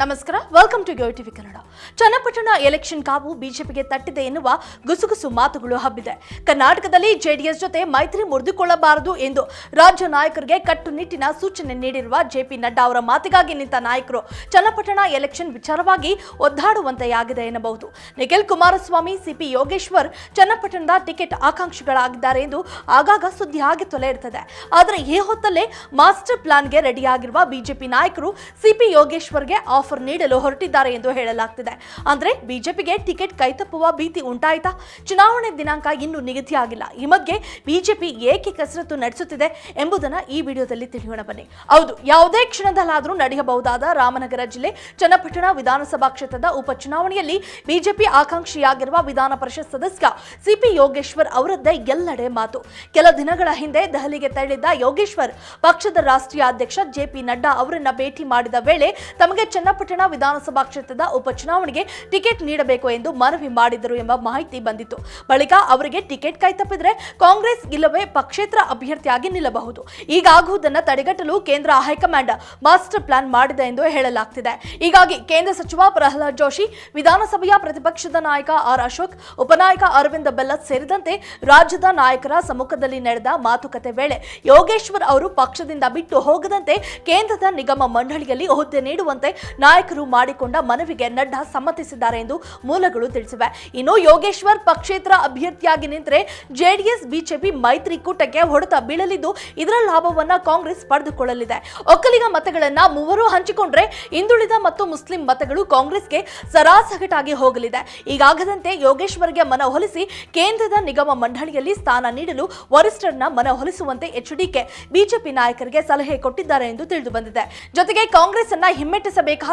ನಮಸ್ಕಾರ welcome to TV Kannada. Channapatna election ಕಾವು ಬಿಜೆಪಿಗೆ ತಟ್ಟಿದೆ ಎನ್ನುವ ಗುಸುಗುಸು ಮಾತುಗಳು ಹಬ್ಬಿದೆ. ಕರ್ನಾಟಕದಲ್ಲಿ ಜೆಡಿಎಸ್ ಜೊತೆ ಮೈತ್ರಿ ಮುರಿದುಕೊಳ್ಳಬಾರದು ಎಂದು ರಾಜ್ಯ ನಾಯಕರಿಗೆ ಕಟ್ಟುನಿಟ್ಟಿನ ಸೂಚನೆ ನೀಡಿರುವ ಜೆಪಿ ನಡ್ಡಾ ಅವರ ಮಾತಿಗಾಗಿ ನಿಂತ ನಾಯಕರು ಚನ್ನಪಟ್ಟಣ ಎಲೆಕ್ಷನ್ ವಿಚಾರವಾಗಿ ಒದ್ದಾಡುವಂತೆಯಾಗಿದೆ ಎನ್ನಬಹುದು. ನಿಖಿಲ್ ಕುಮಾರಸ್ವಾಮಿ, ಸಿಪಿ ಯೋಗೇಶ್ವರ್ ಚನ್ನಪಟ್ಟಣದ ಟಿಕೆಟ್ ಆಕಾಂಕ್ಷಿಗಳಾಗಿದ್ದಾರೆ ಎಂದು ಆಗಾಗ ಸುದ್ದಿ ಹಾಗೆ ತೊಲೆ ಇರ್ತದೆ. ಆದರೆ ಈ ಹೊತ್ತಲ್ಲೇ ಮಾಸ್ಟರ್ ಪ್ಲಾನ್ಗೆ ರೆಡಿಯಾಗಿರುವ ಬಿಜೆಪಿ ನಾಯಕರು ಸಿಪಿ ಯೋಗೇಶ್ವರ್ಗೆ ಆಫರ್ ನೀಡಲು ಹೊರಟಿದ್ದಾರೆ ಎಂದು ಹೇಳಲಾಗ್ತಿದೆ. ಅಂದ್ರೆ ಬಿಜೆಪಿಗೆ ಟಿಕೆಟ್ ಕೈತಪ್ಪುವ ಭೀತಿ ಉಂಟಾಯಿತಾ? ಚುನಾವಣೆ ದಿನಾಂಕ ಇನ್ನೂ ನಿಗದಿಯಾಗಿಲ್ಲ. ಈ ಮಧ್ಯೆ ಬಿಜೆಪಿ ಏಕೆ ಕಸರತ್ತು ನಡೆಸುತ್ತಿದೆ ಎಂಬುದನ್ನ ಈ ವಿಡಿಯೋದಲ್ಲಿ ತಿಳಿಯೋಣ ಬನ್ನಿ. ಹೌದು, ಯಾವುದೇ ಕ್ಷಣದಲ್ಲಾದರೂ ನಡೆಯಬಹುದಾದ ರಾಮನಗರ ಜಿಲ್ಲೆ ಚನ್ನಪಟ್ಟಣ ವಿಧಾನಸಭಾ ಕ್ಷೇತ್ರದ ಉಪಚುನಾವಣೆಯಲ್ಲಿ ಬಿಜೆಪಿ ಆಕಾಂಕ್ಷಿಯಾಗಿರುವ ವಿಧಾನ ಪರಿಷತ್ ಸದಸ್ಯ ಸಿಪಿ ಯೋಗೇಶ್ವರ್ ಅವರದ್ದೇ ಎಲ್ಲೆಡೆ ಮಾತು. ಕೆಲ ದಿನಗಳ ಹಿಂದೆ ದೆಹಲಿಗೆ ತೆರಳಿದ್ದ ಯೋಗೇಶ್ವರ್, ಪಕ್ಷದ ರಾಷ್ಟ್ರೀಯ ಅಧ್ಯಕ್ಷ ಜೆಪಿ ನಡ್ಡಾ ಅವರನ್ನ ಭೇಟಿ ಮಾಡಿದ ವೇಳೆ ತಮಗೆ ಚನ್ನಪಟ್ಟಣ ವಿಧಾನಸಭಾ ಕ್ಷೇತ್ರದ ಉಪಚುನಾವಣೆಗೆ ಟಿಕೆಟ್ ನೀಡಬೇಕು ಎಂದು ಮನವಿ ಮಾಡಿದರು ಎಂಬ ಮಾಹಿತಿ ಬಂದಿತ್ತು. ಬಳಿಕ ಅವರಿಗೆ ಟಿಕೆಟ್ ಕೈತಪ್ಪಿದ್ರೆ ಕಾಂಗ್ರೆಸ್ ಇಲ್ಲವೇ ಪಕ್ಷೇತರ ಅಭ್ಯರ್ಥಿಯಾಗಿ ನಿಲ್ಲಬಹುದು. ಈಗಾಗುವುದನ್ನು ತಡೆಗಟ್ಟಲು ಕೇಂದ್ರ ಹೈಕಮಾಂಡ್ ಮಾಸ್ಟರ್ ಪ್ಲಾನ್ ಮಾಡಿದೆ ಎಂದು ಹೇಳಲಾಗ್ತಿದೆ. ಹೀಗಾಗಿ ಕೇಂದ್ರ ಸಚಿವ ಪ್ರಹ್ಲಾದ್ ಜೋಶಿ, ವಿಧಾನಸಭೆಯ ಪ್ರತಿಪಕ್ಷದ ನಾಯಕ ಆರ್ ಅಶೋಕ್, ಉಪನಾಯಕ ಅರವಿಂದ ಬೆಲ್ಲತ್ ಸೇರಿದಂತೆ ರಾಜ್ಯದ ನಾಯಕರ ಸಮ್ಮುಖದಲ್ಲಿ ನಡೆದ ಮಾತುಕತೆ ವೇಳೆ ಯೋಗೇಶ್ವರ್ ಅವರು ಪಕ್ಷದಿಂದ ಬಿಟ್ಟು ಹೋಗದಂತೆ ಕೇಂದ್ರದ ನಿಗಮ ಮಂಡಳಿಯಲ್ಲಿ ಹುದ್ದೆ ನೀಡುವಂತೆ ನಾಯಕರು ಮಾಡಿಕೊಂಡ ಮನವಿಗೆ ನಡ್ಡಾ ಸಮ್ಮತಿಸಿದ್ದಾರೆ ಎಂದು ಮೂಲಗಳು ತಿಳಿಸಿವೆ. ಇನ್ನು ಯೋಗೇಶ್ವರ್ ಪಕ್ಷೇತರ ಅಭ್ಯರ್ಥಿಯಾಗಿ ನಿಂತರೆ ಜೆಡಿಎಸ್, ಬಿಜೆಪಿ ಮೈತ್ರಿಕೂಟಕ್ಕೆ ಹೊಡೆತ ಬೀಳಲಿದ್ದು ಇದರ ಲಾಭವನ್ನ ಕಾಂಗ್ರೆಸ್ ಪಡೆದುಕೊಳ್ಳಲಿದೆ. ಒಕ್ಕಲಿಗ ಮತಗಳನ್ನ ಮೂವರು ಹಂಚಿಕೊಂಡ್ರೆ ಹಿಂದುಳಿದ ಮತ್ತು ಮುಸ್ಲಿಂ ಮತಗಳು ಕಾಂಗ್ರೆಸ್ಗೆ ಸರಾಸಗಟಾಗಿ ಹೋಗಲಿದೆ. ಈಗಾಗದಂತೆ ಯೋಗೇಶ್ವರ್ಗೆ ಮನವೊಲಿಸಿ ಕೇಂದ್ರದ ನಿಗಮ ಮಂಡಳಿಯಲ್ಲಿ ಸ್ಥಾನ ನೀಡಲು ವರಿಷ್ಠರನ್ನ ಮನವೊಲಿಸುವಂತೆ ಎಚ್ಡಿಕೆ, ಬಿಜೆಪಿ ನಾಯಕರಿಗೆ ಸಲಹೆ ಕೊಟ್ಟಿದ್ದಾರೆ ಎಂದು ತಿಳಿದು ಬಂದಿದೆ. ಜೊತೆಗೆ ಕಾಂಗ್ರೆಸ್ ಅನ್ನ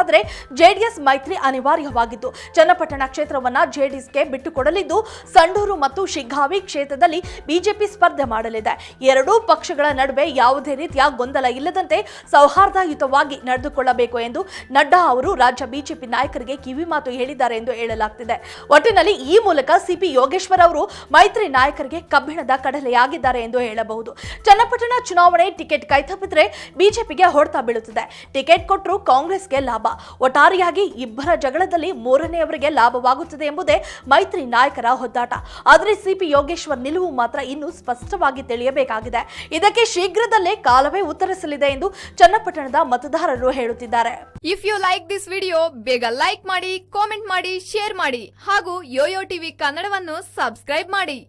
ಹಿಮ್ಮೆಟ್ಟಿಸಬೇಕಾದ್ರೆ ಜೆಡಿಎಸ್ ಮೈತ್ರಿ ಅನಿವಾರ್ಯವಾಗಿದ್ದು ಚನ್ನಪಟ್ಟಣ ಕ್ಷೇತ್ರವನ್ನ ಜೆಡಿಎಸ್ಗೆ ಬಿಟ್ಟುಕೊಡಲಿದ್ದು ಸಂಡೂರು ಮತ್ತು ಶಿಗ್ಗಾವಿ ಕ್ಷೇತ್ರದಲ್ಲಿ ಬಿಜೆಪಿ ಸ್ಪರ್ಧೆ ಮಾಡಲಿದೆ. ಎರಡೂ ಪಕ್ಷಗಳ ನಡುವೆ ಯಾವುದೇ ರೀತಿಯ ಗೊಂದಲ ಇಲ್ಲದಂತೆ ಸೌಹಾರ್ದಯುತವಾಗಿ ನಡೆದುಕೊಳ್ಳಬೇಕು ಎಂದು ನಡ್ಡಾ ಅವರು ರಾಜ್ಯ ಬಿಜೆಪಿ ನಾಯಕರಿಗೆ ಕಿವಿ ಮಾತು ಹೇಳಿದ್ದಾರೆ ಎಂದು ಹೇಳಲಾಗ್ತಿದೆ. ಒಟ್ಟಿನಲ್ಲಿ ಈ ಮೂಲಕ ಸಿಪಿ ಯೋಗೇಶ್ವರ್ ಅವರು ಮೈತ್ರಿ ನಾಯಕರಿಗೆ ಕಬ್ಬಿಣದ ಕಡಲೆಯಾಗಿದ್ದಾರೆ ಎಂದು ಹೇಳಬಹುದು. ಚನ್ನಪಟ್ಟಣ ಚುನಾವಣೆ ಟಿಕೆಟ್ ಕೈತಪ್ಪಿದ್ರೆ ಬಿಜೆಪಿಗೆ ಹೊಡೆತ ಬೀಳುತ್ತಿದೆ. ಟಿಕೆಟ್ ಕೊಟ್ಟರು ಕಾಂಗ್ರೆಸ್ಗೆ ಲಾಭ. ಒಟ್ಟಾರೆಯಾಗಿ ಇಬ್ಬರ ಜಗಳದಲ್ಲಿ ಮೂರನೆಯವರಿಗೆ ಲಾಭವಾಗುತ್ತದೆ ಎಂಬುದೇ ಮೈತ್ರಿ ನಾಯಕರ ಹೊದ್ದಾಟ ಆದರೆ ಸಿಪಿ ಯೋಗೇಶ್ವರ್ ನಿಲುವು ಮಾತ್ರ ಇನ್ನೂ ಸ್ಪಷ್ಟವಾಗಿ ತಿಳಿಯಬೇಕಾಗಿದೆ. ಇದಕ್ಕೆ ಶೀಘ್ರದಲ್ಲೇ ಕಾಲವೇ ಉತ್ತರಿಸಲಿದೆ ಎಂದು ಚನ್ನಪಟ್ಟಣದ ಮತದಾರರು ಹೇಳುತ್ತಿದ್ದಾರೆ. If you like this video ಬೇಗ ಲೈಕ್ ಮಾಡಿ ಕಾಮೆಂಟ್ ಮಾಡಿ ಶೇರ್ ಮಾಡಿ ಹಾಗೂ ಯೋಯೋ ಟಿವಿ ಕನ್ನಡವನ್ನು ಸಬ್ಸ್ಕ್ರೈಬ್ ಮಾಡಿ.